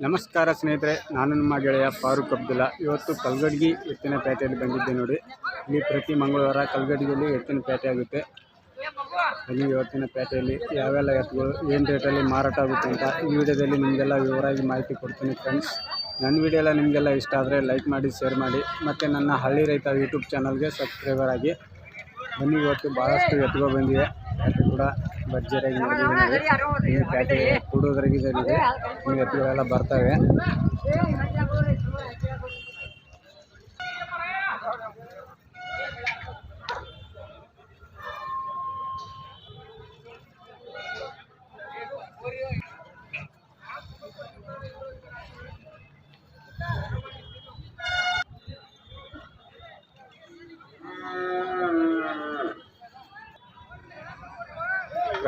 ನಮಸ್ಕಾರ ಸ್ನೇಹಿತರೆ, ನಾನು ನಿಮ್ಮ ಗೆಳೆಯ ಫಾರೂಕ್ ಅಬ್ದುಲ್ಲಾ. ಇವತ್ತು ಕಲ್ಗಡ್ಗಿ ಎತ್ತಿನ ಪೇಟೆಯಲ್ಲಿ ಬಂದಿದ್ದೆ ನೋಡಿ. ಇಲ್ಲಿ ಪ್ರತಿ ಮಂಗಳವಾರ ಕಲ್ಗಡ್ಗಿಯಲ್ಲಿ ಎತ್ತಿನ ಪೇಟೆ ಆಗುತ್ತೆ. ಅಲ್ಲಿ ಇವತ್ತಿನ ಪೇಟೆಯಲ್ಲಿ ಯಾವೆಲ್ಲ ಎತ್ತುಗಳು, ಏನು ರೇಟಲ್ಲಿ ಮಾರಾಟ ಆಗುತ್ತೆ ಅಂತ ಈ ವಿಡಿಯೋದಲ್ಲಿ ನಿಮಗೆಲ್ಲ ವಿವರವಾಗಿ ಮಾಹಿತಿ ಕೊಡ್ತೀನಿ ಫ್ರೆಂಡ್ಸ್ ನನ್ನ ವಿಡಿಯೋ ಎಲ್ಲ ನಿಮಗೆಲ್ಲ ಇಷ್ಟ ಆದರೆ ಲೈಕ್ ಮಾಡಿ ಶೇರ್ ಮಾಡಿ, ಮತ್ತು ನನ್ನ ಹಳ್ಳಿ ರೈತ ಯೂಟ್ಯೂಬ್ ಚಾನಲ್ಗೆ ಸಬ್ಸ್ಕ್ರೈಬರ್ ಆಗಿ. ಬನ್ನಿ, ಇವತ್ತು ಭಾಳಷ್ಟು ಎತ್ತುಗಳು ಬಂದಿವೆ. ಎತ್ತು ಕೂಡ ಭರ್ಜರಿಯಾಗಿ ನೋಡಿದ್ದೀವಿ ಈ ಪ್ಯಾಟೆ ಕೂಡೋದ್ರಾಗಿದೆ ಈ ಬರ್ತವೆ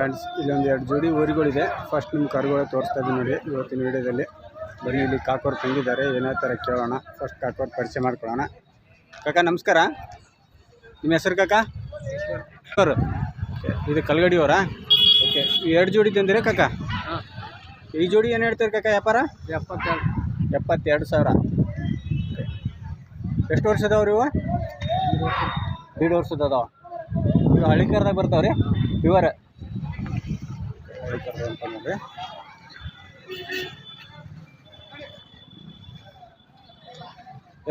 ಫ್ರೆಂಡ್ಸ್ ಇಲ್ಲೊಂದು ಎರಡು ಜೋಡಿ ಊರಿಗಳಿದೆ. ಫಸ್ಟ್ ನಿಮ್ಮ ಕರುಗಳು ತೋರಿಸ್ತಾ ಇದ್ದೀನಿ ನೋಡಿ ಇವತ್ತಿನ ವೀಡಿಯೋದಲ್ಲಿ. ಬನ್ನಿ ಇಲ್ಲಿ ಕಾಕೋರು ತಂದಿದ್ದಾರೆ ಏನೋ ಥರ ಕೇಳೋಣ. ಫಸ್ಟ್ ಕಾಕೋರು ಪರಿಚಯ ಮಾಡ್ಕೊಳ್ಳೋಣ. ಕಾಕ ನಮಸ್ಕಾರ. ನಿಮ್ಮ ಹೆಸರು ಕಾಕ? ಅವರು ಇದು ಕಲ್ಗಡಿಯವರಾ? ಓಕೆ. ಎರಡು ಜೋಡಿ ತಂದಿರ ಕಾಕ? ಈ ಜೋಡಿ ಏನು ಹೇಳ್ತಾರೆ ಕಾಕ ವ್ಯಾಪಾರ? ಎಪ್ಪತ್ತೆರಡು. ಎಪ್ಪತ್ತೆರಡು ಸಾವಿರ. ಎಷ್ಟು ವರ್ಷದವ್ರಿ ಇವು? ದೀಡ್ ವರ್ಷದ ಅದಾವ ಇವು ಹಳ್ಳಿ ಕರ್ದಾಗ ಬರ್ತಾವ್ರಿ? ಪ್ಯೂರ್ ಅಂತ ನೋಡಿ.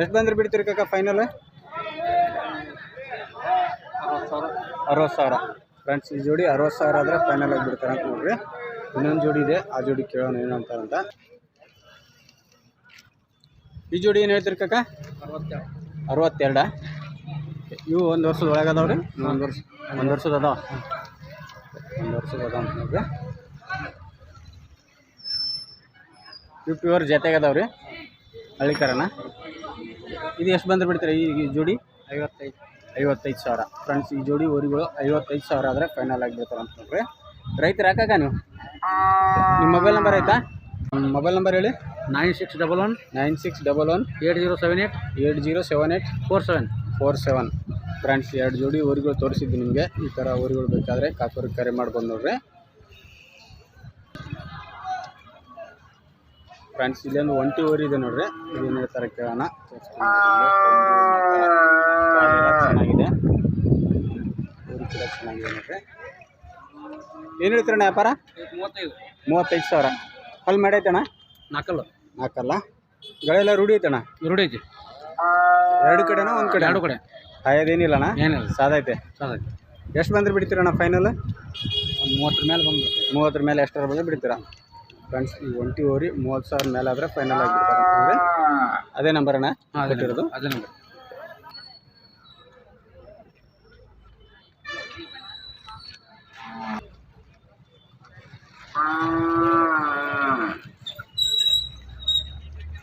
ಎಷ್ಟು ಬಂದ್ರೆ ಬಿಡ್ತೀರಿ ಕಾಕ ಫೈನಲ್ ಅರವತ್ತು ಸಾವಿರ. ಫ್ರೆಂಡ್ಸ್ ಈ ಜೋಡಿ ಅರವತ್ತು ಸಾವಿರ ಆದರೆ ಫೈನಲ್ ಆಗಿ ಬಿಡ್ತಾರೆ ಅಂತ ನೋಡ್ರಿ. ಇನ್ನೊಂದು ಜೋಡಿ ಇದೆ ಆ ಜೋಡಿ ಕೇಳೋಣ ಏನು ಅಂತ ಈ ಜೋಡಿ ಏನು ಹೇಳ್ತೀರಿ ಕಾಕ? ಅರವತ್ತೆರಡು. ಇವು ಒಂದು ವರ್ಷದ ಒಳಗೆ ಅದಾವ್ರಿ? ಒಂದು ವರ್ಷ ಒಂದು ವರ್ಷದ ಅದಾವ. ಒಂದು ವರ್ಷದ ಅದಾವ ಅಂತ ನೋಡ್ರಿ. ಇವು ಪ್ಯೂರ್ ಜೊತೆಗೆ ಅದಾವೆ ರೀ. ಹಳ್ಳಿಕರನ ಇದು ಎಷ್ಟು ಬಂದ್ರೆ ಬಿಡ್ತೀರಿ? ಈ ಜೋಡಿ? ಐವತ್ತೈದು. ಐವತ್ತೈದು ಸಾವಿರ. ಫ್ರೆಂಡ್ಸ್ ಈ ಜೋಡಿ ಊರಿಗಳು ಐವತ್ತೈದು ಸಾವಿರ ಆದರೆ ಫೈನಲ್ ಆಗಿಬಿಡ್ತಾರೆ ಅಂತ ನೋಡ್ರಿ. ರೈತರು ಯಾಕಾಗ ನೀವು? ನಿಮ್ಮ ಮೊಬೈಲ್ ನಂಬರ್ ಐತಾ ಮೊಬೈಲ್ ನಂಬರ್ ಹೇಳಿ. Nine six double one nine six double one eight zero seven eight eight zero seven eight four seven four seven friends ಎರಡು ಜೋಡಿ ಊರಿಗಳು ತೋರಿಸಿದ್ದು ನಿಮಗೆ. ಈ ಥರ ಊರಿಗಳು ಬೇಕಾದರೆ ಕಾಕೂರಿಗೆ ಕರೆ ಮಾಡ್ಬೋದು ನೋಡ್ರಿ. ಫ್ರೆಂಡ್ಸ್ ಇಲ್ಲೊಂದು ಒಂಟಿ ಓರ್ ಇದೆ ನೋಡ್ರಿ. ಇದೇನು ಹೇಳ್ತಾರೆ ಕೇಳೋಣ. ಚೆನ್ನಾಗಿದೆ. ಊರು ಕೂಡ ಚೆನ್ನಾಗಿದೆ ನೋಡ್ರಿ. ಏನು ಹೇಳ್ತೀರಣ್ಣ ವ್ಯಾಪಾರ? ಮೂವತ್ತೈದು. ಸಾವಿರ. ಅಲ್ಲಿ ಮಾಡೈತಣ್ಣ ನಾಲ್ಕಲ್ಲು. ನಾಲ್ಕಲ್ಲ? ಗಳೆಲ್ಲ ರೂಢಿ ಐತಣ್ಣ? ರೂಢಿ ಐತಿ. ಎರಡು ಕಡೆನಾ ಒಂದು ಕಡೆ ಎರಡು ಕಡೆ. ಹಾಯೋದೇನಿಲ್ಲಣ್ಣ ಏನಿಲ್ಲ ಸಾದೈತೆ ಸಾದೈತೆ ಎಷ್ಟು ಬಂದ್ರೆ ಬಿಡ್ತೀರಣ್ಣ ಫೈನಲ್ ಒಂದು ಮೂವತ್ತರ ಮೇಲೆ ಬಂದು ಮೂವತ್ತರ ಮೇಲೆ ಎಷ್ಟರ ಬಂದ್ರೆ ಬಿಡ್ತೀರಾ? ಫ್ರೆಂಡ್ಸ್ ಈ ಒಂಟಿ ಓರಿ ಮೂವತ್ತು ಸಾವಿರ ಮೇಲೆ ಆದರೆ ಫೈನಲ್ ಆಗಿರ್ತಾರೆ ಬಿಡ್ತಾರೆ ಅದೇ ನಂಬರ್ ಅಣ್ಣ ಕೊಟ್ಟಿರೋದು. ಅದೇ ನಂಬರ್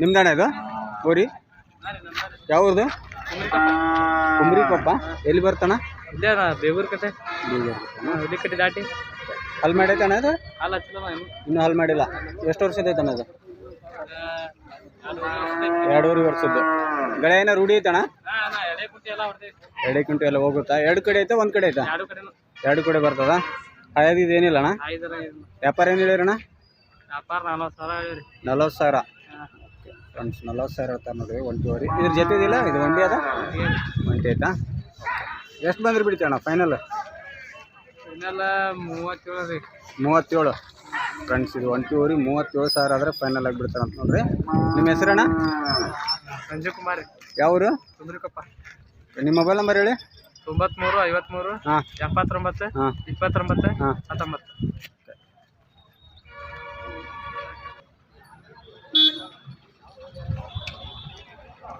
ನಿಮ್ದಣ್ಣ ಇದು? ಓರಿ ಯಾವ್ದು ಕುಮ್ರಿ ಕೊಪ್ಪ. ಎಲ್ಲಿ ಬರ್ತಾನ ಇಲ್ಲೇ ಬೇಗೂರು ಕತೆ. ಇಲ್ಲಿ ಕಟ್ಟಿ ದಾಟಿ. ಹಲ್ ಮಾಡೈತಣ್ಣ ಅದು ಅಲ್ಲ ಹಚ್ಚಿಲ್ಲ ಇನ್ನು. ಹಲ್ ಮಾಡಿಲ್ಲ ಎಷ್ಟು ವರ್ಷದ ಅಣ್ಣ ಅದು ಎರಡೂವರೆ ವರ್ಷದ್ದು. ಗಳೆ ಏನೋ ರೂಢಿ ಐತಣ್ಣ ಎರಡೇ ಕುಟ್ಟಿ ಎಲ್ಲ ಹೋಗುತ್ತಾ? ಎರಡು ಕಡೆ ಐತೆ ಒಂದು ಕಡೆ ಐತೆ? ಎರಡು ಕಡೆ ಬರ್ತದ? ಹಾಯದಿದ್ದು ಏನಿಲ್ಲ ಅಣ್ಣ? ವ್ಯಾಪಾರ ಏನು ಹೇಳಿರಣ್ಣ? ನಲ್ವತ್ತು ಸಾವಿರ ಫ್ರೆಂಡ್ಸ್ ನಲ್ವತ್ತು ಸಾವಿರ ಹೇಳ್ತಾರೆ ನೋಡ್ರಿ ಒಂಟುವರೆ ಇದ್ರ ಜೊತೆ ಇದಿಲ್ಲ ಇದು ಒಂಟಿ ಅದ ಒಂಟಿ ಆಯ್ತಾ? ಎಷ್ಟು ಬಂದ್ರೆ ಬಿಡ್ತೀವಣ್ಣ ಫೈನಲ್ ಇನ್ನೆಲ್ಲ ಮೂವತ್ತೇಳು ರೀ. ಮೂವತ್ತೇಳು. ಫ್ರೆಂಡ್ಸ್ ಇದು ಒಂಟಿವರೆ ಮೂವತ್ತೇಳು ಸಾವಿರ ಆದರೆ ಫೈನಲ್ ಆಗಿ ಬಿಡ್ತಾರೆ ಅಂತ ನೋಡ್ರಿ. ನಿಮ್ಮ ಹೆಸರಣ್ಣ ಸಂಜೀವ್ ಕುಮಾರ್ ಯಾವರು? ಕುಂದ್ರಿಕೊಪ್ಪ ನಿಮ್ಮ ಮೊಬೈಲ್ ನಂಬರ್ ಹೇಳಿ. ತೊಂಬತ್ಮೂರು ಐವತ್ಮೂರು ಹಾಂ. ಎಪ್ಪತ್ತೊಂಬತ್ತು ಹಾಂ. ಇಪ್ಪತ್ತೊಂಬತ್ತು ಹಾಂ. ಹತ್ತೊಂಬತ್ತು.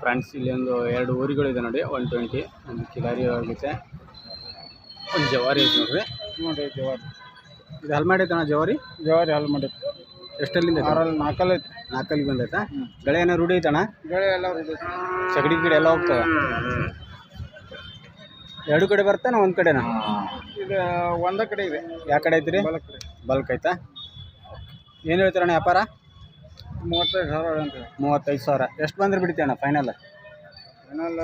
ಫ್ರೆಂಡ್ಸ್ ಇಲ್ಲಿ ಒಂದು ಎರಡು ಊರುಗಳಿದೆ ನೋಡಿ. ಒನ್ ಟ್ವೆಂಟಿ ಒಂದು ಕಿಲಾರಿ ಆಗುತ್ತೆ ಒಂದು ಜವಾರಿ ಇದೆ ನೋಡ್ರಿ. ನೋಡಿರಿ ಜವಾರಿ. ಇದು ಹಲ್ ಮಾಡೈತಣ್ಣ ಜವಾರಿ? ಜವಾರಿ ಹಾಲು ಮಾಡಿ ಎಷ್ಟಲ್ಲಿಂದ ಆರಲ್ಲಿ ನಾಲ್ಕಲ್ಲಿ ಐತೆ. ನಾಲ್ಕಲ್ಲಿ ಬಂದೈತಾ? ಗಳೆ ಏನೋ ರೂಢಿ ಐತಣ್ಣ? ಬೆಳೆ ಎಲ್ಲ ರೂಢಿ ಸಗಡಿ ಗಿಡ ಎಲ್ಲ ಹೋಗ್ತದೆ? ಎರಡು ಕಡೆ ಬರ್ತಾನ ಒಂದು ಕಡೆನಾ? ಇದು ಒಂದ ಕಡೆ ಇದೆ. ಯಾವ ಕಡೆ ಐತ್ರಿ? ಬಲ ಕಡೆ. ಬಲ್ಕ್ ಐತಾ? ಏನು ಹೇಳ್ತಾರಣ್ಣ ವ್ಯಾಪಾರ? ಮೂವತ್ತೈದು ಸಾವಿರ ಅಂತ ಮೂವತ್ತೈದು ಸಾವಿರ. ಎಷ್ಟು ಬಂದ್ರೆ ಬಿಡ್ತೀಯಣ್ಣ ಫೈನಲ್ ಫೈನಲ್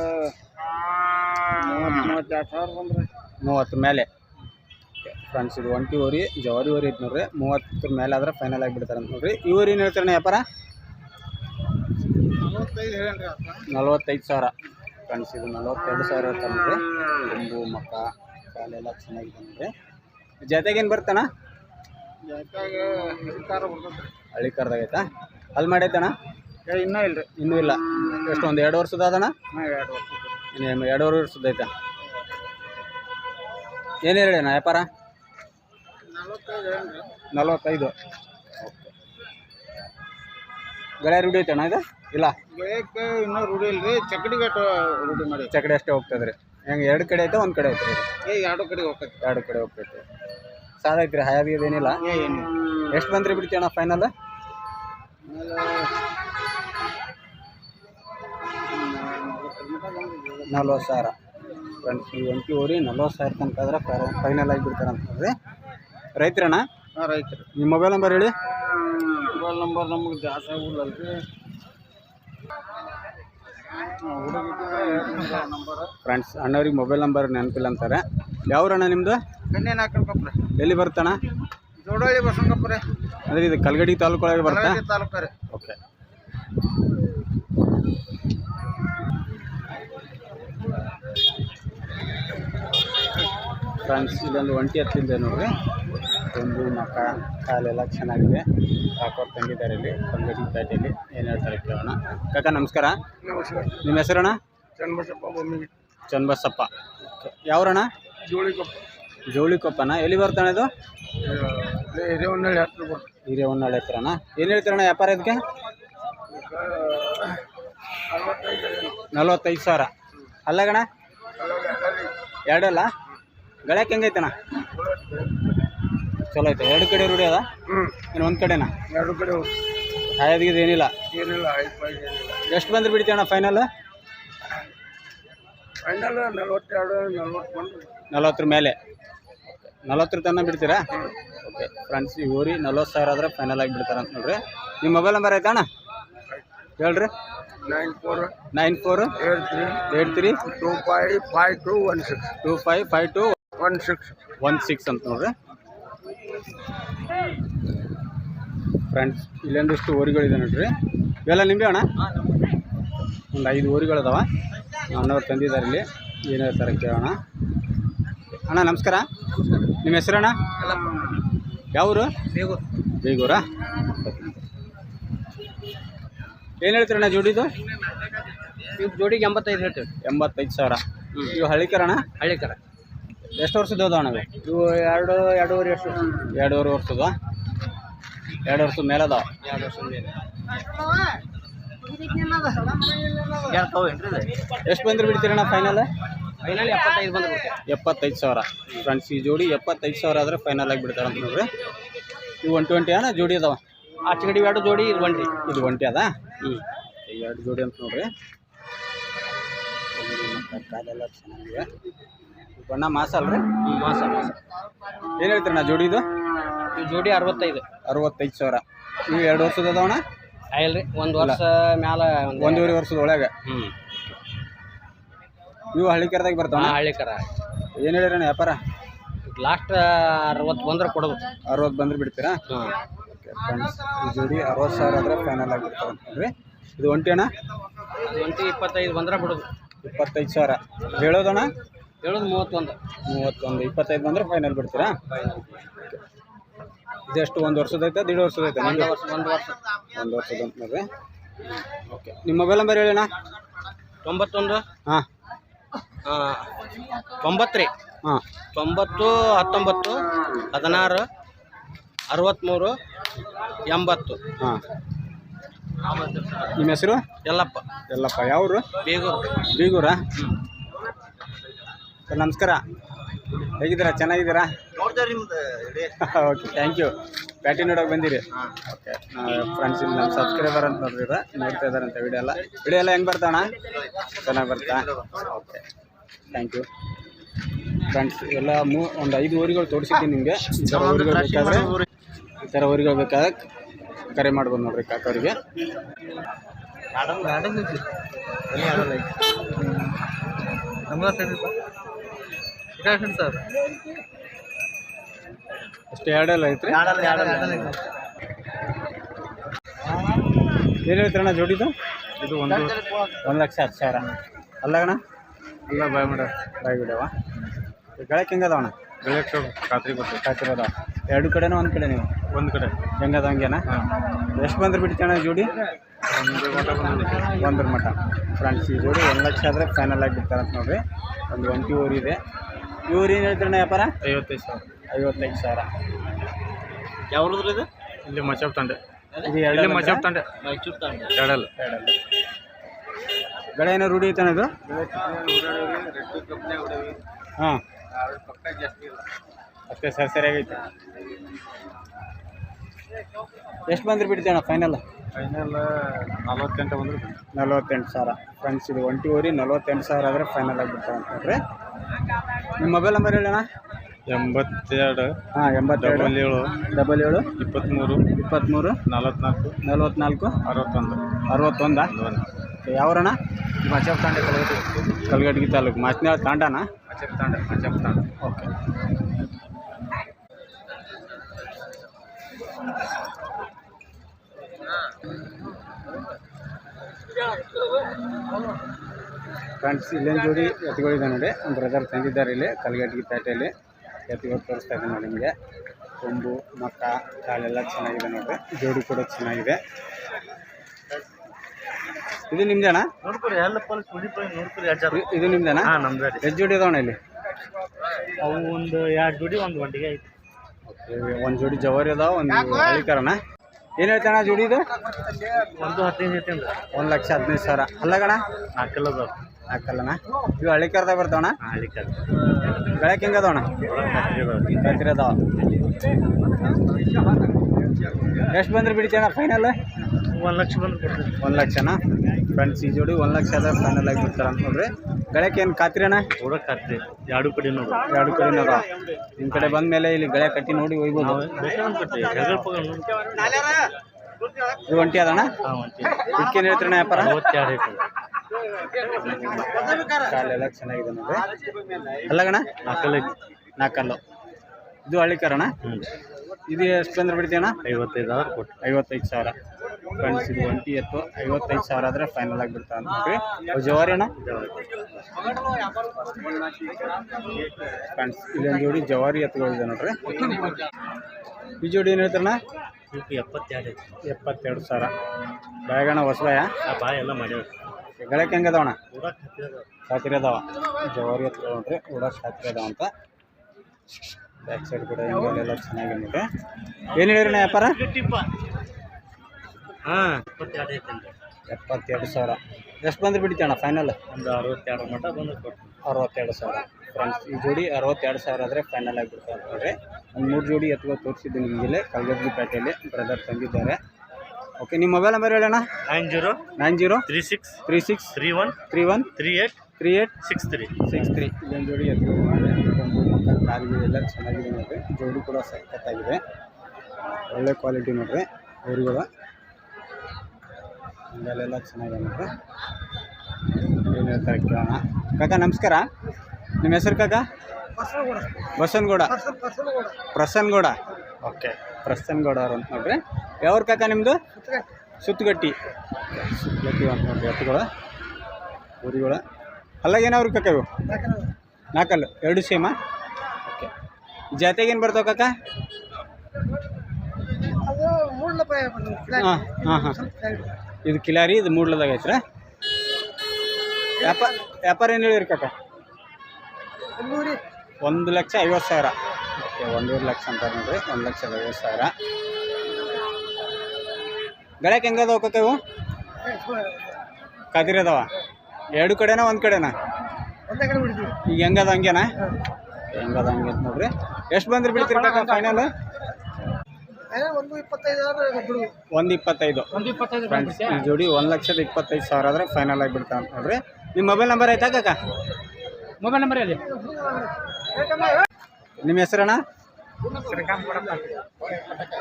ಮೂವತ್ತು ಮೂವತ್ತೆರಡು ಸಾವಿರ ಬಂದ್ರೆ. ಮೂವತ್ತು ಮೇಲೆ. ಫ್ರೆಂಡ್ಸ್ ಇದು ಒಂಟಿ ಊರಿ ಜವಾರಿ ಊರಿ ಐತೆ ನೋಡ್ರಿ. ಮೂವತ್ತರ ಮೇಲೆ ಆದ್ರೆ ಫೈನಲ್ ಆಗಿಬಿಡ್ತಾರೆ ಅಂತ ನೋಡ್ರಿ. ಇವ್ರು ಏನು ಹೇಳ್ತಾರೆ ವ್ಯಾಪಾರ? ನಲವತ್ತೈದು ಸಾವಿರ. ಫ್ರೆಂಡ್ಸ್ ಇದು ನಲ್ವತ್ತೆರಡು ಸಾವಿರ ತಂದ್ರೆ ಕೊಂಬು ಮಕ್ಕ ಕಾಲೆಲ್ಲ ಚೆನ್ನಾಗಿದೆ ನೋಡ್ರಿ. ಜೊತೆಗೇನು ಬರ್ತಾನ ಹಳ್ಳಿ ಕರ್ದಾಗ ಐತಾ ಅಲ್ಲಿ ಮಾಡೈತಣ್ಣ? ಏ ಇನ್ನೂ ಇಲ್ಲ ರೀ ಇನ್ನೂ ಇಲ್ಲ. ಎಷ್ಟು ಒಂದು ಎರಡು ವರ್ಷದ ಅದಣ್ಣ ಎರಡು ವರ್ಷ ವರ್ಷದ ಐತಾ ಏನು ಹೇಳಿ ಅಣ್ಣ ವ್ಯಾಪಾರ? ನಲವತ್ತೈದು. ಓಕೆ ಗಳೆ ರೂಢಿ ಐತಣ್ಣ ಇದು? ಇಲ್ಲ? ಇನ್ನೂ ರೂಢಿ ಇಲ್ರಿ. ಚಕಡಿ ಗಟ್ಟ ರೂಢಿ ಮಾಡಿ. ಚಕಡಿ ಅಷ್ಟೇ ಹೋಗ್ತದೆ ರೀ ಹೆಂಗೆ ಎರಡು ಕಡೆ ಐತೆ ಒಂದು ಕಡೆ ಐತೆ? ರೀ ಏ ಎರಡು ಕಡೆ ಹೋಗ್ತೈತಿ. ಎರಡು ಕಡೆ ಹೋಗ್ತೈತಿ. ಸಾಲ ಐತ್ರಿ ಹಾಯಾಗಿ ಏನಿಲ್ಲ? ಎಷ್ಟು ಬಂದ್ರಿ ಬಿಡ್ತೀಯಣ್ಣ ಫೈನಲ್ ಆಮೇಲೆ ನಲ್ವತ್ತು ಸಾವಿರ. ಫ್ರೆಂಡ್ಸ್ ಈ ಓರಿ ಊರಿ ನಲ್ವತ್ತು ಸಾವಿರ ತನಕ ಆದ್ರೆ ಫೈನಲ್ ಆಗಿ ಬಿಡ್ತಾರೆ ಅಂತಂದ್ರೆ ರೈತರಣ್ಣ ಹಾಂ ರೈತರು. ನಿಮ್ಮ ಮೊಬೈಲ್ ನಂಬರ್ ಹೇಳಿ. ಮೊಬೈಲ್ ನಂಬರ್ ನಮ್ಗೆ ಜಾಸ್ತಿ ಆಗುಲ್ಲ ರೀ ಹುಡುಗ ಫ್ರೆಂಡ್ಸ್ ಅಣ್ಣವ್ರಿಗೆ ಮೊಬೈಲ್ ನಂಬರ್ ನೆನಪಿಲ್ಲ ಅಂತಾರೆ. ಯಾವ್ರಣ್ಣ ನಿಮ್ಮದು ಕನ್ನೇನು ಹಾಕಲ್ಕಪ್ಪ ರೀ. ಎಲ್ಲಿ ಬರ್ತಣ್ಣ ಜೋಡಳ್ಳಿ ಬಸಂಗಪ್ಪ ರೀ. ಅಂದರೆ ಇದು ಕಲ್ಗಡಿ ತಾಲೂಕು ಒಳಗೆ ಬರ್ತಾ ಕಲಗಟ್ಟಿ ತಾಲೂಕು ಓಕೆ ಫ್ರೆಂಡ್ಸ್ ಇಲ್ಲೊಂದು ಒಂಟಿ ಹತ್ತಿದೆ ನೋಡ್ರಿ. ಒಂದು ಮಕ ಕಾಲೆಲ್ಲ ಚೆನ್ನಾಗಿದೆ. ಕಾಕೋರ್ ತಂದಿದ್ದಾರೆ ಇಲ್ಲಿ ಕಂಗಡಿ ಪೇಟೆಯಲ್ಲಿ ಏನು ಹೇಳ್ತಾರೆ ಕೇಳೋಣ. ಕಾಕ ನಮಸ್ಕಾರ. ನಮಸ್ಕಾರ. ನಿಮ್ಮ ಹೆಸರಣ್ಣ? ಚನ್ನಬಸಪ್ಪ ಚನ್ನಬಸಪ್ಪ. ಯಾವ್ರಣ್ಣ? ಜೋಳಿಕೊಪ್ಪ. ಜೋಳಿಕೊಪ್ಪನ. ಎಲ್ಲಿ ಬರ್ತಾನೆ ಇದು? ಹಿರಿಯೊಂದಳ್ಳಿ ಹತ್ರ ಹಿರಿಯವನ್ನಾಳೆ ಹತ್ರನ? ಏನು ಹೇಳ್ತೀರಣ್ಣ ವ್ಯಾಪಾರ ಇದಕ್ಕೆ? ನಲ್ವತ್ತೈದು ಸಾವಿರ. ಅಲ್ಲಗಣ ಎರಡಲ್ಲ? ಗಳಕ್ಕೆ ಹೆಂಗೈತಣ್ಣ ಚಲೋ ಐತೆ. ಎರಡು ಕಡೆ ರೂಢಿ ಅದ? ಇನ್ನು ಒಂದು ಕಡೆನಾ? ಎರಡು ಕಡೆ ಹಾಯದಿಗೆ ಏನಿಲ್ಲ? ಏನಿಲ್ಲ ಎಷ್ಟು ಬಂದ್ರೆ ಬಿಡ್ತೀಯಣ್ಣ ಫೈನಲ್ ಫೈನಲ್ ನಲ್ವತ್ತೆರಡು ನಲ್ವತ್ತೊಂದು ನಲವತ್ತರ ಮೇಲೆ. ನಲ್ವತ್ತರ ತನಕ ಬಿಡ್ತೀರಾ? ಓಕೆ. ಫ್ರೆಂಡ್ಸ್ ಈ ಊರಿ ನಲ್ವತ್ತು ಸಾವಿರ ಆದ್ರೆ ಫೈನಲ್ ಆಗಿ ಬಿಡ್ತಾರೆ ಅಂತ ನೋಡ್ರಿ. ನಿಮ್ಮ ಮೊಬೈಲ್ ನಂಬರ್ ಆಯ್ತಾ ಅಣ್ಣ? ಹೇಳ್ರಿ. Nine four nine four eight three eight three two five five two one six. Two five five two one six one six ಅಂತ ನೋಡ್ರಿ. ಫ್ರೆಂಡ್ಸ್ ಇಲ್ಲೊಂದಿಷ್ಟು ಓರಿಗಳಿದೆ ನೋಡ್ರಿ. ಇವೆಲ್ಲ ನಿಂಬೆ ಅಣ್ಣ? ಒಂದು ಐದು ಓರಿಗಳದಾವ ಅಣ್ಣವ್ರು ತಂದಿದ್ದಾರೆ ಇಲ್ಲಿ. ಏನೋ ಸರ್ ಕೇಳೋಣ. ಅಣ್ಣ ನಮಸ್ಕಾರ. ನಿಮ್ಮ ಹೆಸರಣ್ಣ ಯಾವೂರು? ಬೇಗು ಬೇಗೂರಾ. ಏನು ಹೇಳ್ತೀರಣ್ಣ ಜೋಡಿದು? ಇವ್ ಜೋಡಿಗೆ ಎಂಬತ್ತೈದು ಹೇಳ್ತೀವಿ. ಎಂಬತ್ತೈದು ಸಾವಿರ. ಇವು ಹಳ್ಳಿಕರಣ ಹಳ್ಳಿಕರ. ಎಷ್ಟು ವರ್ಷದ ಅಣ್ಣ ಇವು? ಇವು ಎರಡು ಎರಡೂವರೆ ವರ್ಷ ಎರಡೂವರೆ ವರ್ಷದ ಎರಡು ವರ್ಷದ ಮೇಲೆ ಅದಾವ? ಎರಡು ಮೇಲೆ. ಎಷ್ಟು ಬಂದ್ರೆ ಬಿಡ್ತೀರಣ್ಣ ಫೈನಲ್ ಫೈನಲ್ ಎಪ್ಪತ್ತೈದು ಬಂದು ಎಪ್ಪತ್ತೈದು ಸಾವಿರ. ಫ್ರೆಂಡ್ಸ್ ಈ ಜೋಡಿ ಎಪ್ಪತ್ತೈದು ಸಾವಿರ ಆದರೆ ಫೈನಲ್ ಆಗಿ ಬಿಡ್ತಾರೆ ಅಂತ ನೋಡ್ರಿ. ಇವು ಒನ್ ಟ್ವೆಂಟಿ ಅಣ್ಣ ಜೋಡಿ ಅದಾವ? ಆಚೆ ಕಡೆ ಎರಡು ಜೋಡಿ ಇದು ಒಂಡ್ರಿ ಇದು ಒಂಟಿ ಅದ? ಹ್ಞೂ ಎರಡು ಜೋಡಿ ಅಂತ ನೋಡ್ರಿ. ಕಾಲೆಲ್ಲ ಚೆನ್ನಾಗಿದೆ ಬಣ್ಣ ಮಾಸ ಅಲ್ರಿ? ಮಾಸ ಮಾಸ. ಏನು ಹೇಳ್ತೀರಣ್ಣ ಜೋಡಿದು ಈ ಜೋಡಿ ಅರವತ್ತೈದು. ಅರವತ್ತೈದು ಸಾವಿರ. ನೀವು ಎರಡು ವರ್ಷದ ಅದಾವಣ ಅಲ್ರಿ ಒಂದು ವರ್ಷ ಮ್ಯಾಲ ಒಂದು ಒಂದೂವರೆ ವರ್ಷದ ಒಳಗೆ. ಹ್ಞೂ ಇವು ಹಳ್ಳಿ ಕೆರೆದಾಗ ಬರ್ತಾವ ಹಳ್ಳಿಕರ ಏನು ಹೇಳಿರಣ್ಣ ವ್ಯಾಪಾರ? ಲಾಸ್ಟ್ ಅರವತ್ತು ಬಂದ್ರೆ ಕೊಡ್ಬೇಕು ಅರವತ್ತು ಬಂದ್ರೆ ಬಿಡ್ತೀರಾ? ಹಾಂ. ಓಕೆ ಫ್ರೆಂಡ್ಸ್ ಈ ಜೋಡಿ ಅರವತ್ತು ಸಾವಿರ ಆದರೆ ಫೈನಲ್ ಆಗಿ ಬಿಡ್ತಾರೆ ಅಂತ ನೋಡ್ರಿ ಇದು ಒಂಟಿ ಅಣ್ಣ? ಒಂಟಿ ಇಪ್ಪತ್ತೈದು ಬಂದ್ರೆ ಬಿಡೋದು. ಇಪ್ಪತ್ತೈದು ಸಾವಿರ. ಹೇಳೋದಣ್ಣ? ಹೇಳೋದು ಮೂವತ್ತೊಂದು. ಮೂವತ್ತೊಂದು. ಇಪ್ಪತ್ತೈದು ಬಂದರೆ ಫೈನಲ್ ಬಿಡ್ತೀರಾ? ಇದೆಷ್ಟು ಒಂದು ವರ್ಷದ ಐತೆ ದೀಡ್ ವರ್ಷದ ಐತೆ ಒಂದು ವರ್ಷ ಒಂದು ವರ್ಷ. ಒಂದು ವರ್ಷದ ಅಂತ ನೋಡ್ರಿ ಓಕೆ. ನಿಮ್ಮ ಮೊಬೈಲ್ ನಂಬರ್ ಹೇಳಿ ಅಣ್ಣ. ತೊಂಬತ್ತೊಂದು. ಹಾಂ. ತೊಂಬತ್ತು ರೀ ಹಾಂ. ತೊಂಬತ್ತು ಹತ್ತೊಂಬತ್ತು ಹದಿನಾರು ಅರವತ್ತ್ಮೂರು ಎಂಬತ್ತು. ಹಾಂ. ನಿಮ್ಮ ಹೆಸರು? ಎಲ್ಲಪ್ಪ ಎಲ್ಲಪ್ಪ ಯಾವರು? ಬೀಗೂರು. ಬೀಗೂರಾ? ಸರ್ ನಮಸ್ಕಾರ. ಹೇಗಿದ್ದೀರಾ? ಚೆನ್ನಾಗಿದ್ದೀರಾ? ಓಕೆ ಥ್ಯಾಂಕ್ ಯು ಪ್ಯಾಟಿ ನೋಡೋಕೆ ಬಂದಿರಿ. ಓಕೆ ಫ್ರೆಂಡ್ಸ್ ಇಲ್ಲಿ ನಮ್ಮ ಸಬ್ಸ್ಕ್ರೈಬರ್ ಅಂತ ನೋಡಿದ್ರೆ ನೋಡ್ತಾ ಅಂತ ವಿಡಿಯೋ ಎಲ್ಲ. ವಿಡಿಯೋ ಎಲ್ಲ ಹೆಂಗೆ ಬರ್ತಾಣ ಚೆನ್ನಾಗಿ ಬರ್ತಾ? ಓಕೆ ಥ್ಯಾಂಕ್ ಯು ಫ್ರೆಂಡ್ಸ್ ಎಲ್ಲ ಮೂ ಒಂದು ಐದು ಊರಿಗಳು ತೋರಿಸಿದ್ದೀನಿ ನಿಮಗೆ. ಈ ಥರ ಊರುಗಳು ಬೇಕಾದರೆ. ಈ ಥರ ಊರುಗಳು ಬೇಕಾದ್ರೆ ಕರೆ ಮಾಡ್ಬೋದು ನೋಡ್ರಿ ಕಾಕವ್ರಿಗೆ ಸರ್ ಅಷ್ಟು ಎರಡೆಲ್ಲ ಐತ್ರಿ? ಏನು ಹೇಳ್ತೀರಣ್ಣ ಜೋಡಿದು? ಇದು ಒಂದು ಒಂದು ಲಕ್ಷ ಹತ್ತು ಸಾವಿರ. ಅಲ್ಲಗಣ ಅಲ್ಲ ಬಾಯ್ ಬಿಡ ಬಾಯ್ ಬಿಡವ ಗಳಕ್ಕೆ ಹೆಂಗದವಣ ಬೆಳಗ್ಗೆ ಖಾತ್ರಿ ಕೊಟ್ಟು ಕಾತಿರೋದ ಎರಡು ಕಡೆನೂ ಒಂದು ಕಡೆ ನೀವು? ಒಂದು ಕಡೆ. ಹೆಂಗದ ಹಂಗೆ ಹಾಂ. ಎಷ್ಟು ಬಂದ್ರೆ ಬಿಡ್ತೀಣ ಜೋಡಿ? ಒಂದ್ರ ಮಠ. ಫ್ರೆಂಡ್ಸ್ ಈ ಜೋಡಿ ಒಂದು ಲಕ್ಷ ಆದರೆ ಫೈನಲ್ ಆಗಿ ಬಿಡ್ತಾರಂತ ನೋಡ್ರಿ. ಒಂದು ಒಂಟಿ ಊರಿದೆ ಇವ್ರು ಏನು ಹೇಳ್ತಾರಣ್ಣ ವ್ಯಾಪಾರ? ಐವತ್ತೈದು ಸಾವಿರ. ಐವತ್ತೈದು ಸಾವಿರ. ಯಾವ್ದು ಇದು? ಇಲ್ಲಿ ಮಚಪ್ ತಂಡೆ. ಇದು ಇಲ್ಲಿ ಮಚಪ್ ತಂಡೆ. ಎರಡಲ್ಲ. ಬೆಳೆ ಏನೋ ರೂಢಿ ಐತಣ್ಣ ಇದು? ಹಾಂ. ಅಷ್ಟೇ ಸರಿ ಸರಿಯಾಗೈತೆ ಎಷ್ಟು ಬಂದ್ರೆ ಬಿಡ್ತೀಯಣ್ಣ ಫೈನಲ್ ಫೈನಲ್ ನಲ್ವತ್ತೆಂಟು ಬಂದ್ರೆ ನಲ್ವತ್ತೆಂಟು ಸಾವಿರ. ಫ್ರೆಂಡ್ಸ್ ಇದು ಒಂಟಿ ಊರಿ ನಲ್ವತ್ತೆಂಟು ಸಾವಿರ ಆದರೆ ಫೈನಲ್ ಆಗಿ ಬಿಡ್ತಾವೆ ಅಂತ ನೋಡ್ರಿ ನಿಮ್ಮ ಮೊಬೈಲ್ ನಂಬರ್ ಹೇಳಣ್ಣ? ಎಂಬತ್ತೆರಡು ಹಾಂ ಎಂಬತ್ತೆರಡು. ಡಬಲ್ ಏಳು. ಡಬಲ್ ಏಳು. ಇಪ್ಪತ್ತ್ಮೂರು. ಇಪ್ಪತ್ತ್ಮೂರು. ನಲವತ್ನಾಲ್ಕು. ನಲ್ವತ್ನಾಲ್ಕು. ಅರವತ್ತೊಂದು. ಅರವತ್ತೊಂದ? ಒಂದು ಯಾವ್ರಣ್ಣ? ಮಚಪ್ ತಾಂಡ ಕಲಗಟ್ಟಿ ಕಲ್ಗಡ್ಗಿ ತಾಲೂಕು ಮಾತನಾಳ ತಾಂಡನಾ? ಮಚಪ್ ತಾಂಡ ಮಚಪ್ ತಾಂಡ. ಓಕೆ. ಫ್ರೆಂಡ್ಸ್ ಇಲ್ಲೊಂದು ಜೋಡಿ ಎತ್ತುಗಳಿದೆ ನೋಡಿ. ಒಂದು ಬ್ರದರ್ ತಂದಿದ್ದಾರೆ ಇಲ್ಲಿ ಕಲ್ಗಟ್ಟಿ ಪೇಟೆಯಲ್ಲಿ. ಎತ್ತುಗಳು ತೋರಿಸ್ತಾ ಇದ್ದೀನಿ ನೋಡಿ ನಿಮಗೆ. ಕೊಂಬು ಮಕ್ಕ ಕಾಲೆಲ್ಲ ಚೆನ್ನಾಗಿದೆ ನೋಡಿ. ಜೋಡಿ ಕೂಡ ಚೆನ್ನಾಗಿದೆ. ಇದು ನಿಮ್ದೇನಾ? ಇದು ನಿಮ್ದೇನಾ? ಎಷ್ಟು ಜೋಡಿ ಇದಾವಣ ಇಲ್ಲಿ? ಅವು ಒಂದು ಎರಡು ಜೋಡಿ ಒಂದು ಒಂಟಿಗೆ ಐತಿ. ಒಂದು ಜೋಡಿ ಜವಾರಿ ಅದಾವ ಒಂದು ಹಳಿಕರಣ ಏನು ಹೇಳ್ತಾಣ ಜೋಡಿ ಇದು? ಒಂದು ಹದಿನೈದು ಐತಿ ಒಂದು ಲಕ್ಷ ಹದಿನೈದು ಸಾವಿರ. ಅಲ್ಲಗಣ? ನಾಲ್ಕಲ್ಲ ಅದಾವ ಹಾಕಲ್ಲಣ್ಣ ಇವು ಹಳಿಕರ್ದಾಗ ಬರ್ತಾವಣ ಹಾಂ ಹಳ್ಳಿ ಕಾಲ ಬೆಳಕ್ಕೆ ಹೆಂಗೆ ಅದಾವಣ ಅದಾವ ಎಷ್ಟು ಬಂದ್ರೆ ಬಿಡ್ತೀಯಣ್ಣ ಫೈನಲ್ ಒಂದು ಲಕ್ಷ ಬಂದ್ರೆ ಒಂದು ಲಕ್ಷನ? ಫ್ರೆಂಡ್ಸ್ ಈ ಜೋಡಿ ಒಂದು ಲಕ್ಷ ಅದ ಫೈನಲ್ ಆಗಿ ಬಿಡ್ತಾರ ಅಂತ ನೋಡ್ರಿ. ಗಳಕ್ಕೆ ಏನು ಖಾತ್ರಿ ಅಣ್ಣ ಖಾತ್ರಿ ಎರಡು ಕಡೆ ನೋಡಿ. ಎರಡು ಕಡೆನೂ ಅದಾವ ನಿಮ್ಮ ಕಡೆ ಬಂದ ಮೇಲೆ ಇಲ್ಲಿ ಗಳೆ ಕಟ್ಟಿ ನೋಡಿ ಹೋಗ್ಬೋದು ಇದು ಒಂಟಿ ಅದಣ್ಣ? ಇದಕ್ಕೇನು ಹೇಳ್ತೀರಣ್ಣ ವ್ಯಾಪಾರ? ಕಾಲೆಲ್ಲ ಚೆನ್ನಾಗಿದೆ ನೋಡಿ. ಅಲ್ಲಗಣ ನಾಲ್ಕಲ್ಲ ನಾಲ್ಕಲ್ಲು ಇದು ಹಳ್ಳಿ ಕಾರಣ ಇದು ಎಷ್ಟು ಅಂದ್ರೆ ಬಿಡ್ತೀಯಣ್ಣ ಐವತ್ತೈದು ಸಾವಿರ ಕೊಟ್ಟು. ಐವತ್ತೈದು ಸಾವಿರ. ಫ್ರೆಂಡ್ಸ್ ಇದು ಒಂಟಿ ಎತ್ತು. ಐವತ್ತೈದು ಸಾವಿರ ಆದರೆ ಫೈನಲ್ ಆಗಿ ಬಿಡ್ತಾ ಅವು ಜವಾರಿ ಅಣ್ಣ? ಫ್ರೆಂಡ್ಸ್ ಇಲ್ಲೊಂದು ಜೋಡಿ ಜವಾರಿ ಎತ್ತುಗಳಿದೆ ನೋಡ್ರಿ. ಈ ಜೋಡಿ ಏನು ಹೇಳ್ತಾರಣ್ಣ? ಎಪ್ಪತ್ತೆರಡು. ಎಪ್ಪತ್ತೆರಡು ಸಾವಿರ. ಬಾಯಗಣ ಹೊಸಬಾಯ ಬಾಯ್? ಎಲ್ಲ ಮಾಡ್ಯಾವ ಗಳಕ್ಕೆ ಹೆಂಗೆ ಅದಾವಣ ಖಾತ್ರಿ ಅದಾವ. ಜವಾರಿ ಹತ್ರ ನೋಡ್ರಿ ಉಡಕ್ ಖಾತ್ರಿ ಅದಾವ ಅಂತ. ಬ್ಯಾಕ್ ಸೈಡ್ ಕೂಡ ಎಲ್ಲ ಚೆನ್ನಾಗಿದೆ ನೋಡ್ರಿ ಏನು ಹೇಳಿರಿ ವ್ಯಾಪಾರ? ಹಾಂ. ಎಪ್ಪತ್ತೆರಡು ಸಾವಿರ. ಎಷ್ಟು ಬಂದ್ರೆ ಬಿಡ್ತೀಯಣ್ಣ ಫೈನಲ್ ಒಂದು ಅರವತ್ತೆರಡು ಮಟ್ಟ ಬಂದು ಕೊಡ್ತೀನಿ. ಅರವತ್ತೆರಡು ಸಾವಿರ. ಫ್ರೆಂಡ್ಸ್ ಈ ಜೋಡಿ ಅರವತ್ತೆರಡು ಸಾವಿರ ಆದರೆ ಫೈನಲ್ ಆಗಿ ಬಿಡ್ತಾರೆ ನೋಡ್ರಿ. ಒಂದು ಮೂರು ಜೋಡಿ ಎತ್ತುಗಳು ತೋರಿಸಿದ್ದು ನಿಮಗೆ ಕಲ್ಗರ್ಜಿ ಪೇಟೆಯಲ್ಲಿ ಬ್ರದರ್ ತಂದಿದ್ದಾರೆ. ಓಕೆ ನಿಮ್ಮ ಮೊಬೈಲ್ ನಂಬರ್ ಹೇಳೋಣ nine zero nine zero three six three six three one three one three eight three eight six three. Six three. ಇದೊಂದು ಜೋಡಿ ಎತ್ತುಗಳು ನೋಡಿ ಒಂದು ಮಕ್ಕ ಕಾಲಿಗೆ ಎಲ್ಲ ಚೆನ್ನಾಗಿದೆ ನೋಡಿರಿ. ಜೋಡಿ ಕೂಡ ಸಖತ್ತಾಗಿದೆ. ಒಳ್ಳೆ ಕ್ವಾಲಿಟಿ ನೋಡ್ರಿ ಊರುಗಳು ಅಲ್ಲೆಲ್ಲ ಚೆನ್ನಾಗಿದೆ ನೋಡ್ರಿ. ಏನು ಹೇಳ್ತಾರೆ ಕೇಳೋಣ. ಕಾಕ ನಮಸ್ಕಾರ. ನಿಮ್ಮ ಹೆಸರು ಕಾಕ? ಬಸವನಗೌಡ. ಪ್ರಸನ್ನಗೌಡ. ಓಕೆ ಪ್ರಸನ್ನಗೌಡ ಅವ್ರು ಅಂತ ನೋಡ್ರಿ. ಯಾವ್ರ ಕಾಕ ನಿಮ್ಮದು ಸುತ್ತಗಟ್ಟಿ. ಸುತ್ತಗಟ್ಟಿ ಅಂತ ನೋಡ್ರಿ, ಎತ್ತುಗಳ ಊರಿಗಳ ಅಲ್ಲಾಗೇನವ್ರು ಕಾಕ ಇವು? ನಾಲ್ಕಲ್ಲು ಎರಡು ಸೇಮಾ? ಓಕೆ. ಜಾತೆಗೇನು ಬರ್ತಾವೆ ಕಾಕ? ಹಾಂ ಹಾಂ ಹಾಂ. ಇದು ಕಿಲಾರಿ, ಇದು ಮೂಡ್ಲದಾಗ ಐತ್ರ. ವ್ಯಾಪಾರ ವ್ಯಾಪಾರ ಏನು ಹೇಳಿರಿ ಕಾಕ? ಒಂದು ಲಕ್ಷ ಐವತ್ತು ಸಾವಿರ. ಒಂದೂವರೆ ಲಕ್ಷ ಅಂತ ನೋಡ್ರಿ ಒಂದು ಲಕ್ಷ ಐವತ್ತು ಸಾವಿರ. ಗಳಕ್ಕೆ ಹೆಂಗದ ಕಾಕ ಕದಿರದವ ಕದಿರಿ ಅದಾವ? ಎರಡು ಕಡೆನಾ ಒಂದು ಕಡೆನಾ? ಈಗ ಹೆಂಗದ ಹಂಗೇನಾ? ಹೆಂಗದ ಹಂಗೆ ಅಂತ ನೋಡ್ರಿ. ಎಷ್ಟು ಬಂದ್ರೆ ಬಿಡ್ತೀರಿ ಕಾಕ ಫೈನಲ್ ಒಂದು ಇಪ್ಪತ್ತೈದು. ಒಂದು ಫ್ರೆಂಡ್ಸ್ ಈ ಜೋಡಿ ಒಂದು ಲಕ್ಷದ ಇಪ್ಪತ್ತೈದು ಸಾವಿರ ಆದರೆ ಫೈನಲ್ ಆಗಿ ಬಿಡ್ತಾ ಅಂತ ನೋಡ್ರಿ. ನಿಮ್ಮ ಮೊಬೈಲ್ ನಂಬರ್ ಆಯ್ತಾ ಕಾಕ ಮೊಬೈಲ್ ನಂಬರ್ ಹೇಳಿ ನಿಮ್ಮ ಹೆಸರಣ್ಣ?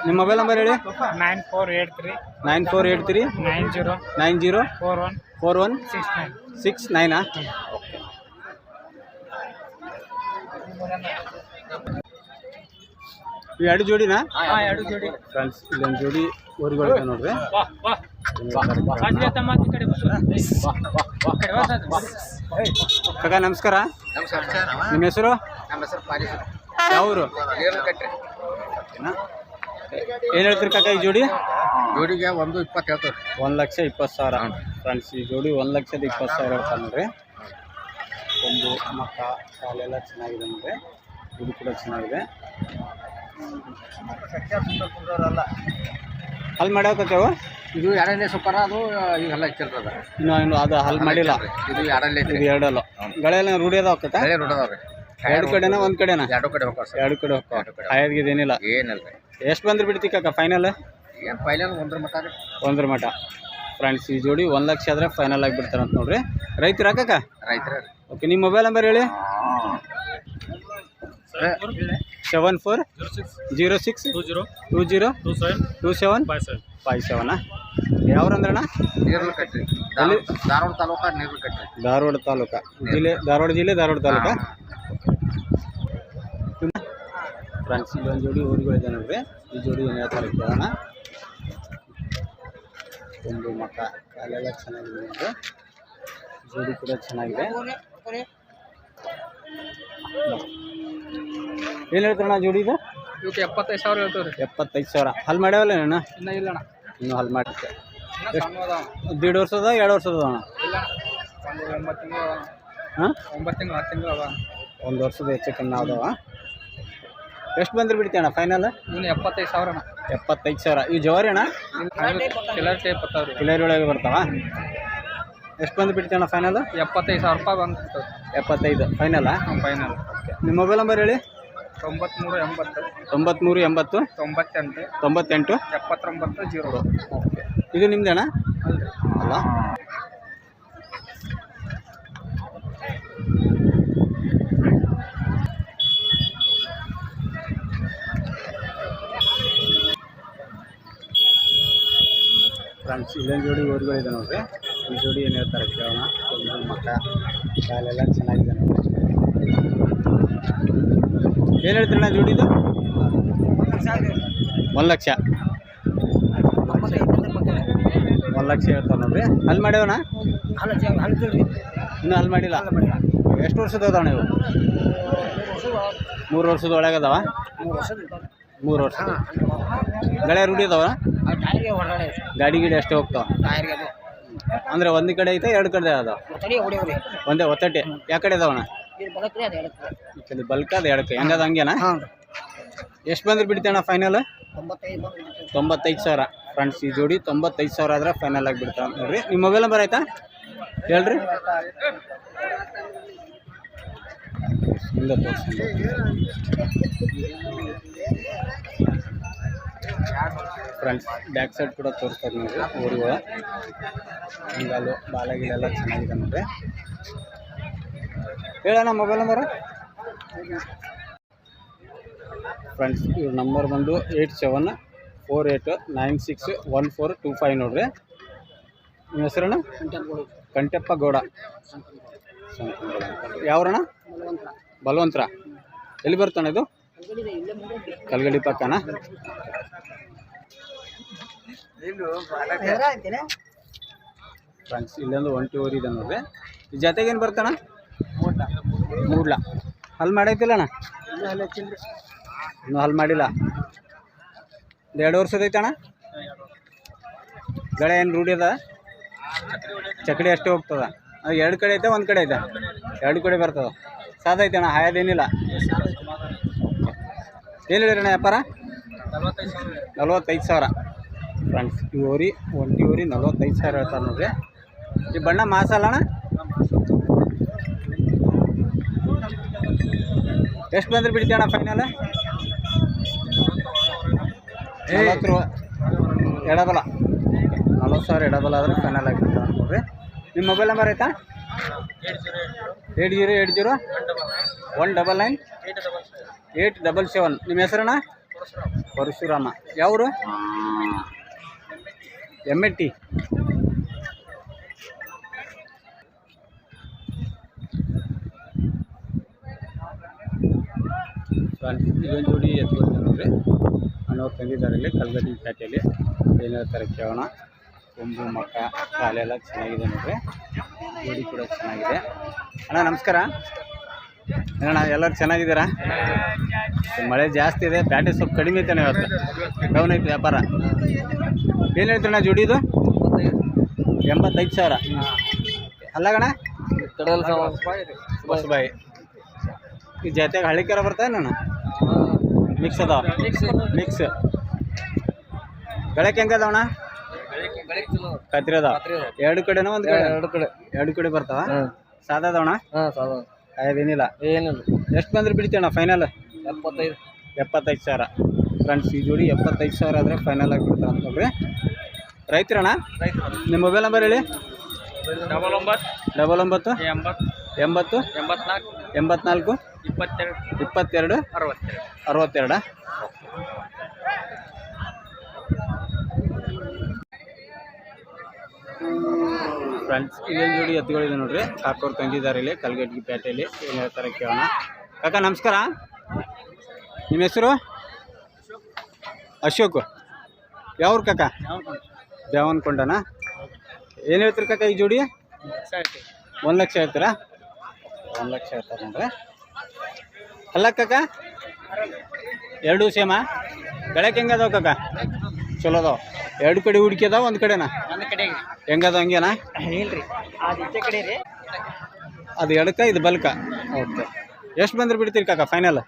ನಿಮ್ಮ ಮೊಬೈಲ್ ನಂಬರ್ ಹೇಳಿ. Nine four eight three. Nine four eight three. Nine zero. Nine zero. Four one. Four one. Six nine. Six Naina ಈ ಎರಡು ಜೋಡಿನಾ? ಎರಡು ಜೋಡಿ. ಫ್ರೆಂಡ್ಸ್ ಇಲ್ಲೊಂದು ಜೋಡಿ ಊರಿಗೆ ನೋಡ್ರಿ. ಕಗ ಕಾಕ ನಮಸ್ಕಾರ. ನಿಮ್ಮ ಹೆಸರು? ನಮ್ಮ ಹೆಸರು ಪಾರೀಸ್ ಯಾವೂರು? ಏನು? ಹೇಳ್ತೀರಿ ಕಾಕ ಈ ಜೋಡಿ? ಜೋಡಿಗೆ ಒಂದು ಇಪ್ಪತ್ತು ಹೇಳ್ತಾರೆ ಒಂದು ಲಕ್ಷ ಇಪ್ಪತ್ತು ಸಾವಿರ. ಫ್ರೆಂಡ್ಸ್ ಈ ಜೋಡಿ ಒಂದು ಲಕ್ಷದ ಇಪ್ಪತ್ತು ಸಾವಿರ ಹೇಳ್ತಾರೆ ನೋಡ್ರಿ ಒಂದು ಮಕ್ಕ ಕಾಲೆಲ್ಲ ಚೆನ್ನಾಗಿದೆ ನೋಡ್ರಿ ಇದು ಕೂಡ ಚೆನ್ನಾಗಿದೆ. ಅಲ್ಲಿ ಮಾಡ್ಯಾವ ಇದು ಎರಡನೇ ಸೂಪರ್ ಅದು ಈಗ ಹಲ್ಲ ಇನ್ನು ಇನ್ನು ಅದು ಹಲ್ ಮಾಡಿಲ್ಲ. ಇದು ಎರಡನೇ ಇದು ಎರಡಲ್ಲ. ಗಳೆಲ್ಲ ರೂಢಿ ಅದಾವ ರೋಡದವ್ರಿ ಎರಡು ಕಡೆನ ಒಂದ್ ಕಡೆನ? ಎರಡು ಕಡೆ ಹೋಗ್ತಾರೆ ಸರ್. ಎರಡು ಕಡೆ ಹೋಗ್ತಾವ ಹಾಯದ್ಗಿದೇನಿಲ್ಲ ಏನಿಲ್ಲ. ಎಷ್ಟು ಬಂದ್ರೆ ಬಿಡ್ತಿ ಕಾಕ? ಫೈನಲ್ ಏನು ಒಂದ್ರ ಮಠ ರೀ. ಒಂದ್ರ ಮಟ ಫ್ರೆಂಡ್ಸ್ ಈ ಜೋಡಿ ಒಂದು ಲಕ್ಷ ಆದ್ರೆ ಫೈನಲ್ ಆಗಿ ಬಿಡ್ತಾರಂತ ನೋಡ್ರಿ. ರೈತರ ಕಾಕ? ರೈತರ ಓಕೆ ನಿಮ್ಮ ಮೊಬೈಲ್ ನಂಬರ್ ಹೇಳಿ. Seven four zero six two zero two zero two seven two seven five seven five ಸೆವೆನಾ ಯಾವ್ರಂದ್ರಣ್ಣ? ನೀರ್ಲು ಕಟ್ರಿ ಧಾರವಾಡ ತಾಲೂಕ ಕಟ್ರಿ ಧಾರವಾಡ ತಾಲೂಕ. ಜಿಲ್ಲೆ ಧಾರವಾಡ ಜಿಲ್ಲೆ ಧಾರವಾಡ ತಾಲೂಕ? ಫ್ರೆಂಡ್ಸ್ ಇಲ್ಲೊಂದು ಜೋಡಿ ಊರುಗಳಿದೆ ನೋಡ್ರಿ. ಈ ಜೋಡಿ ಏನು ಹೇಳ್ತಾರೆ ಕೇಳೋಣ. ಒಂದು ಮಕ್ಕ ಕಾಲೆಲ್ಲ ಚೆನ್ನಾಗಿದೆ ನೋಡ್ರಿ. ಜೋಡಿ ಕೂಡ ಚೆನ್ನಾಗಿದೆ. ಏನು ಹೇಳ್ತಾರಣ್ಣ ಜೋಡಿ ಇದು? ಇವಕ್ಕೆ ಎಪ್ಪತ್ತೈದು ಸಾವಿರ ಹೇಳ್ತೀವಿ ರೀ ಎಪ್ಪತ್ತೈದು ಸಾವಿರ. ಹಲ್ ಮಾಡ್ಯಾವಲ್ಲ ಅಣ್ಣ ಇನ್ನೂ ಇಲ್ಲ ಅಣ್ಣ. ಇನ್ನೂ ಹಲ್ ಮಾಡಿದ್ದೆ ದೀಡ್ ವರ್ಷದ ಎರಡು ವರ್ಷದ ಅಣ್ಣ? ಇಲ್ಲ ಒಂದು ಒಂಬತ್ತು ತಿಂಗಳು ಒಂಬತ್ತು ತಿಂಗಳು ಹತ್ತು ತಿಂಗಳು ಅವ ಒಂದು ವರ್ಷದ ಹೆಚ್ಚು ಕಮ್ಮಿ ಅದಾವ? ಎಷ್ಟು ಬಂದ್ರೆ ಬಿಡ್ತೀಯ ಅಣ್ಣ? ಫೈನಲ್ ಇನ್ನು ಎಪ್ಪತ್ತೈದು ಸಾವಿರ ಅಣ್ಣ. ಎಪ್ಪತ್ತೈದು ಸಾವಿರ. ಇವು ಜವಾರಿ ಅಣ್ಣ? ಕಿಲರ್ ಟೇಪ್ ಬರ್ತಾವ ರೀ ಕಿಲರಿ ಒಳಗೆ ಬರ್ತಾವ? ಎಷ್ಟು ಬಂದು ಬಿಡ್ತೀಯ ಅಣ್ಣ ಫೈನಲ್ ಎಪ್ಪತ್ತೈದು ಸಾವಿರ ರೂಪಾಯಿ ಬಂದು ಎಪ್ಪತ್ತೈದು. ಫೈನಲ್ ಫೈನಲ್ ನಿಮ್ಮ ಮೊಬೈಲ್ ನಂಬರ್ ಹೇಳಿ? ತೊಂಬತ್ಮೂರು ಎಂಬತ್ತು. ತೊಂಬತ್ಮೂರು ಎಂಬತ್ತು. ತೊಂಬತ್ತೆಂಟು. ತೊಂಬತ್ತೆಂಟು. ಎಪ್ಪತ್ತೊಂಬತ್ತು ಜೀರೋ. ಓಕೆ. ಇದು ನಿಮ್ದೇ ಅಣ್ಣ? ಅಲ್ರಿ. ಅಲ್ಲ. ಫ್ರೆಂಡ್ಸ್, ಇಲ್ಲೊಂದು ಜೋಡಿ ಊರುಗಳಿದೆ ನೋಡ್ರಿ. ಈ ಜೋಡಿ ಏನು ಹೇಳ್ತಾರೆ ಕೇಳೋಣ. ಒಂದು ಮಕ್ಕ, ಕಾಲೆಲ್ಲ ಚೆನ್ನಾಗಿದೆ ನೋಡ್ರಿ. ಏನು ಹೇಳ್ತೀರಣ್ಣ ಜೋಡಿದು ಒಂದು ಲಕ್ಷ. ಒಂದು ಲಕ್ಷ ಹೇಳ್ತಾರೆ ನೋಡ್ರಿ. ಅಲ್ಲಿ ಮಾಡ್ಯವಣ್ಣ? ಇನ್ನೂ ಅಲ್ಲಿ ಮಾಡಿಲ್ಲ? ಎಷ್ಟು ವರ್ಷದ ಅದಾವ ಇವು ಮೂರು ವರ್ಷದ ಒಳಗೆ ಅದಾವ? ಮೂರು ವರ್ಷ. ಗಳೆ ರೂಢಿ ಅದಾವ ಗಾಡಿ ಗಿಡಿ ಅಷ್ಟೇ ಹೋಗ್ತಾವ? ಅಂದ್ರೆ ಒಂದು ಕಡೆ ಐತೆ ಎರಡು ಕಡೆ ಅದಾವ ಒಂದೇ ಒತ್ತಟ್ಟೆ. ಯಾವ ಕಡೆ ಅದಾವಣ್ಣ? ಬಲ್ಕ ಅದ ಬಲ್ಕ್ ಅದು ಎಡಕ್ಕೆ. ಹೆಂಗದ ಹಂಗೇನಾ? ಎಷ್ಟು ಬಂದ್ರೆ ಬಿಡ್ತೇಣ ಫೈನಲ್ ತೊಂಬತ್ತೈದು ಸಾವಿರ. ಫ್ರೆಂಡ್ಸ್ ಈ ಜೋಡಿ ತೊಂಬತ್ತೈದು ಸಾವಿರ ಆದ್ರೆ ಫೈನಲ್ ಆಗಿ ಬಿಡ್ತಾವ. ನೋಡ್ರಿ ನಿಮ್ಮ ಮೊಬೈಲ್ ನಂಬರ್ ಆಯ್ತಾ? ಹೇಳ್ರಿ. ಇಲ್ಲ ಫ್ರೆಂಡ್ಸ್ ಬ್ಯಾಕ್ ಸೈಡ್ ಕೂಡ ತೋರಿಸ್ತಾರೆ ನೋಡ್ರಿ ಊರುಗಳು ಹಿಂಗಲ್ಲು ಬಾಲಗಿಲೆಲ್ಲ ಚೆನ್ನಾಗಿದೆ ನೋಡ್ರಿ. ಹೇಳೋಣ ಮೊಬೈಲ್ ನಂಬರ್ ಫ್ರೆಂಡ್ಸ್ ಇವ್ರ ನಂಬರ್ ಬಂದು eight seven four eight nine six one four two five ನೋಡ್ರಿ. ನಿಮ್ಮ ಹೆಸರಣ್ಣ? ಕಂಟೆಪ್ಪ ಗೌಡ ಯಾವ್ರಣ್ಣ? ಬಲವಂತರ. ಎಲ್ಲಿ ಬರ್ತಾನೆ ಇದು? ಕಲ್ಗಡಿ ಪಕ್ಕನಾ? ಫ್ರೆಂಡ್ಸ್, ಇಲ್ಲೊಂದು ಒಂಟಿ ಊರಿ ಇದೆ ನೋಡ್ರಿ. ಜೊತೆಗೆ ಏನು ಬರ್ತಾನ ಮೂಡ್ಲ. ಹಲ್ ಮಾಡೈತಿಲ್ಲ ಅಣ್ಣ ಇನ್ನೂ ಹಲ್ ಮಾಡಿಲ್ಲ. ಒಂದು ಎರಡು ವರ್ಷದ ಅಣ್ಣ ಗಳೆ ಏನು ರೂಢಿ ಅದ? ಚಕಡಿ ಅಷ್ಟೇ ಹೋಗ್ತದ. ಎರಡು ಕಡೆ ಐತೆ, ಒಂದು ಕಡೆ ಐತೆ? ಎರಡು ಕಡೆ ಬರ್ತದ. ಸಾದ ಅಣ್ಣ ಹಾಯದೇನಿಲ್ಲ. ಏನು ಹೇಳಿರಣ್ಣ ವ್ಯಾಪಾರ? ನಲ್ವತ್ತೈದು ಸಾವಿರ. ಫ್ರೆಂಡ್ಸ್ ಊರಿ ಒಂಟಿ ಊರಿ ನಲ್ವತ್ತೈದು ಸಾವಿರ ಹೇಳ್ತಾರೆ ನೋಡ್ರಿ. ಈ ಬಣ್ಣ ಮಾಸಲ್ಲಣ್ಣ ಅಣ್ಣ? ಎಷ್ಟು ಬಂದ್ರೆ ಬಿಡ್ತೀಯ ಅಣ್ಣ ಫೈನಲ್ ನಲ್ವತ್ತು ಎಡಬಲ. ನಲ್ವತ್ತು ಸಾವಿರ ಎಡಬಲ ಆದರೆ ಫೈನಲ್ ಆಗಿರ್ತಾರೆ ನೋಡ್ರಿ. ನಿಮ್ಮ ಮೊಬೈಲ್ ನಂಬರ್ ಆಯ್ತಾ eight zero eight zero. One double nine eight double seven ನಿಮ್ಮ ಹೆಸರಣ್ಣ? ಪರಶುರಾಮ. ಯಾವರು? ಎಂ ಎ ಟಿ ಇದೊಂದು ಜೋಡಿ ಎತ್ಕೊಳ್ತಾರೆ ನೋಡ್ರಿ ಅಣ್ಣವ್ರು ತಂದಿದ್ದಾರೆ ಇಲ್ಲಿ ಕಲ್ಗಟ್ಟಿ ಪೇಟೆಯಲ್ಲಿ. ಏನು ಥರ ಕೇಳೋಣ. ಕೊಂಬು, ಮಕ್ಕ, ಕಾಲೆಲ್ಲ ಚೆನ್ನಾಗಿದೆ ನೋಡ್ರಿ. ಜೋಡಿ ಕೂಡ ಚೆನ್ನಾಗಿದೆ. ಅಣ್ಣ, ನಮಸ್ಕಾರ. ಅಣ್ಣ ಎಲ್ಲರೂ ಚೆನ್ನಾಗಿದ್ದೀರಾ? ಮಳೆ ಜಾಸ್ತಿ ಇದೆ ಪ್ಯಾಟೆ ಸ್ವಲ್ಪ ಕಡಿಮೆ ಐತಾನೆ ಇವತ್ತು. ಡೌನ್ ಐತೆ ವ್ಯಾಪಾರ. ಏನು ಹೇಳ್ತೀರಣ್ಣ ಜುಡಿದು? ಎಂಬತ್ತೈದು ಸಾವಿರ. ಅಲ್ಲಗಣ ಹೊಸಬಾಯಿ ಈ ಜೊತೆಗೆ ಹಳ್ಳಿಕೆರ ಬರ್ತಾ ನಾನು ಮಿಕ್ಸ್ ಅದಾವ? ಮಿಕ್ಸ್ ಬೆಳಕ್ಕೆ ಹೆಂಗೆ ಅದಾವಣ ಕತ್ರಿ ಅದಾವ? ಎರಡು ಕಡೆನೋ ಒಂದು ಕಡೆ? ಎರಡು ಕಡೆ. ಎರಡು ಕಡೆ ಬರ್ತಾವ? ಸಾದಾ ಅದಾವಣ ಅದೇನಿಲ್ಲ ಏನಿಲ್ಲ. ಎಷ್ಟು ಬಂದ್ರೆ ಬಿಡ್ತೀವಣ್ಣ ಫೈನಲ್ ಎಪ್ಪತ್ತೈದು. ಎಪ್ಪತ್ತೈದು ಸಾವಿರ. ಫ್ರೆಂಡ್ಸ್ ಈ ಜೋಡಿ ಎಪ್ಪತ್ತೈದು ಸಾವಿರ ಆದರೆ ಫೈನಲ್ ಆಗಿ ಬಿಡ್ತಾರೆ ಅಂತ ನೋಡ್ರಿ. ರೈತರಣ್ಣ? ನಿಮ್ಮ ಮೊಬೈಲ್ ನಂಬರ್ ಹೇಳಿ. ಡಬಲ್ ಒಂಬತ್ತು. ಡಬಲ್ ಒಂಬತ್ತು? ಎಂಬತ್ತು. ಎಂಬತ್ತು? ಎಂಬತ್ನಾಲ್ಕು. ಎಂಬತ್ನಾಲ್ಕು? ಇಪ್ಪತ್ತೆರಡು. ಇಪ್ಪತ್ತೆರಡು? ಅರವತ್ತೆರಡು. ಅರವತ್ತೆರಡ? ಫ್ರೆಂಡ್ಸ್ ಇನ್ನೊಂದು ಜೋಡಿ ಎತ್ತುಗಳಿದೆ ನೋಡ್ರಿ? ಕಾಕೋರು ತಂದಿದ್ದಾರೆ ಇಲ್ಲಿ, ಕಲ್ಗಡ್ಗಿ ಪೇಟೆಯಲ್ಲಿ ಏನು ಹೇಳ್ತಾರೆ ಕೇಳೋಣ. ಕಾಕ, ನಮಸ್ಕಾರ. ನಿಮ್ಮ ಹೆಸರು? ಅಶೋಕ್. ಯಾವ್ರು ಕಾಕ? ದೇವನ್ಕೊಂಡನ ಏನು ಹೇಳ್ತೀರಿ ಕಾಕ ಈ ಜೋಡಿ? ಒಂದು ಲಕ್ಷ ಹೇಳ್ತೀರಾ? ಒಂದು ಲಕ್ಷ ಹೇಳ್ತಾರೆ ನೋಡ್ರಿ. ಅಲ್ಲ ಕಾಕ? ಎರಡು ಸೇಮ? ಬೆಳಕ್ಕೆ ಹೆಂಗದಾವ ಕಾಕ? ಚಲೋ ಅದಾವ. ಎರಡು ಕಡೆ ಹುಡುಕಿ ಅದಾವ ಒಂದು ಕಡೆನಾ? ಒಂದು ಕಡೆ ಹೆಂಗದ ಹಂಗೇನಾ? ಇಲ್ರಿ ಅದು ಈಚೆ ಕಡೆ ರೀ. ಅದು ಎಡಕ ಇದು ಬಲ್ಕ? ಓಕೆ. ಎಷ್ಟು ಬಂದ್ರೆ ಬಿಡ್ತೀರಿ ಕಾಕ ಫೈನಲ್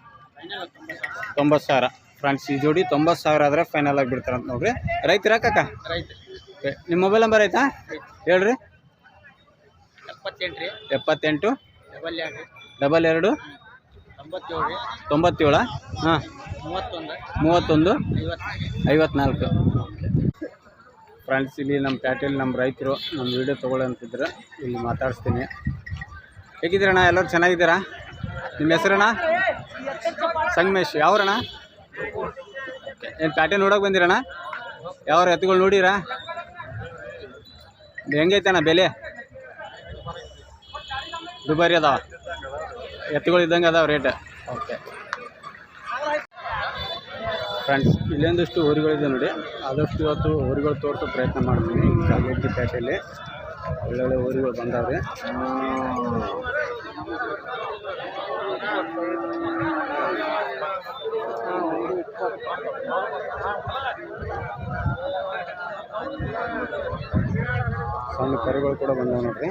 ತೊಂಬತ್ತು ಸಾವಿರ. ಫ್ರೆಂಡ್ಸ್ ಈ ಜೋಡಿ ತೊಂಬತ್ತು ಸಾವಿರ ಆದರೆ ಫೈನಲ್ ಆಗಿ ಬಿಡ್ತಾರಂತ ನೋಡ್ರಿ. ರೈತರ ಕಾಕ? ರೈತ. ಓಕೆ ನಿಮ್ಮ ಮೊಬೈಲ್ ನಂಬರ್ ಆಯ್ತಾ ಹೇಳ್ರಿ. ಎಪ್ಪತ್ತೆಂಟು ಎಪ್ಪತ್ತೆಂಟು? ಡಬಲ್ ಎರಡು? ತೊಂಬತ್ತೇಳು ಹಾಂ. ಮೂವತ್ತೊಂದು ಐವತ್ನಾಲ್ಕು. ಫ್ರೆಂಡ್ಸ್ ಇಲ್ಲಿ ನಮ್ಮ ಪ್ಯಾಟೆಯಲ್ಲಿ ನಮ್ಮ ರೈತರು ನಮ್ಮ ವೀಡಿಯೋ ತೊಗೊಳ್ಳಂತಿದ್ರು ಇಲ್ಲಿ ಮಾತಾಡಿಸ್ತೀನಿ. ಹೇಗಿದ್ದೀರಣ್ಣ? ಎಲ್ಲರೂ ಚೆನ್ನಾಗಿದ್ದೀರಾ? ನಿಮ್ಮ ಹೆಸರಣ್ಣ? ಸಂಗಮೇಶ್. ಯಾವ್ರಣ್ಣ? ಏನು ಪ್ಯಾಟೆ ನೋಡೋಕೆ ಬಂದಿರಣ್ಣ? ಯಾವ ಎತ್ತುಗಳು ನೋಡಿರಾ? ಹೆಂಗೈತಣ್ಣ ಬೆಲೆ? ದುಬಾರಿ ಅದಾವ? ಎತ್ತುಗಳು ಇದ್ದಂಗೆ ಅದಾವೆ ರೇಟ್ ಓಕೆ. ಫ್ರೆಂಡ್ಸ್ ಇಲ್ಲೊಂದಿಷ್ಟು ಊರುಗಳಿದೆ ನೋಡಿ. ಆದಷ್ಟು ಇವತ್ತು ಊರುಗಳು ತೋರಿಸೋ ಪ್ರಯತ್ನ ಮಾಡ್ತೀನಿ. ಕಾಗೇಜಿ ಪೇಟೆಯಲ್ಲಿ ಒಳ್ಳೊಳ್ಳೆ ಊರುಗಳು ಬಂದಾವ್ರಿ ಸಣ್ಣ ಕರುಗಳು ಕೂಡ ಬಂದಾವೆ ನೋಡ್ರಿ